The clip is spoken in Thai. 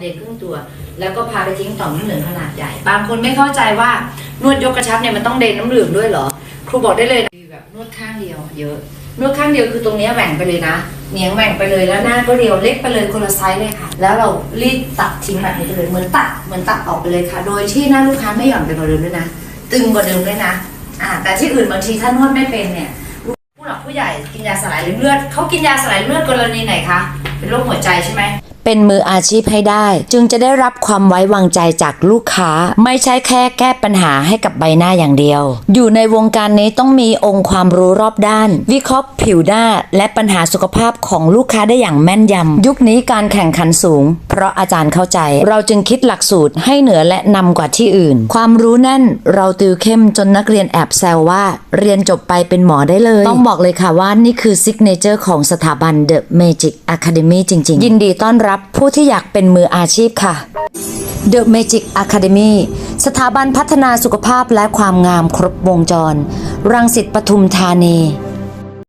เดนครึ่งตัว แล้วก็พาไปทิ้งต่อมน้ำเหลืองขนาดใหญ่ บางคนไม่เข้าใจว่านวดยกกระชับเนี่ยมันต้องเดนน้ำเหลืองด้วยเหรอ ครูบอกได้เลยแบบนวดข้างเดียว เยอะ นวดข้างเดียวคือตรงนี้แหว่งไปเลยนะเหนียงแหว่งไปเลยแล้วหน้าก็เรียวเล็กไปเลยคนละไซส์เลยค่ะ แล้วเรารีดตัดทิ้งแบบนี้ไปเลยเหมือนตัดเหมือนตัดออกไปเลยค่ะ โดยที่หน้าลูกค้าไม่หย่อนไปกว่าเดิมด้วยนะ ตึงกว่าเดิมด้วยนะอ่าแต่ที่อื่นบางทีท่านนวดไม่เป็นเนี่ยผู้หลักผู้ใหญ่กินยาสลายเลือดเขากินยาสลายเลือดกรณีไหนคะเป็นโรคหัวใจใช่ไหม เป็นมืออาชีพให้ได้ จึงจะได้รับความไว้วางใจจากลูกค้า ไม่ใช่แค่แก้ปัญหาให้กับใบหน้าอย่างเดียว อยู่ในวงการนี้ต้องมีองค์ความรู้รอบด้าน วิเคราะห์ผิวหน้า และปัญหาสุขภาพของลูกค้าได้อย่างแม่นยำยุคนี้การแข่งขันสูง เพราะอาจารย์เข้าใจ เราจึงคิดหลักสูตรให้เหนือและนำกว่าที่อื่น ความรู้แน่นเราติวเข้มจนนักเรียนแอบแซวว่า เรียนจบไปเป็นหมอได้เลย ต้องบอกเลยค่ะว่านี่คือซิกเนเจอร์ของสถาบัน The Magic Academy จริง ๆ ยินดีต้อนรับรับผู้ที่อยากเป็นมืออาชีพค่ะ The Magic Academy สถาบันพัฒนาสุขภาพและความงามครบวงจร รังสิตปทุมธานี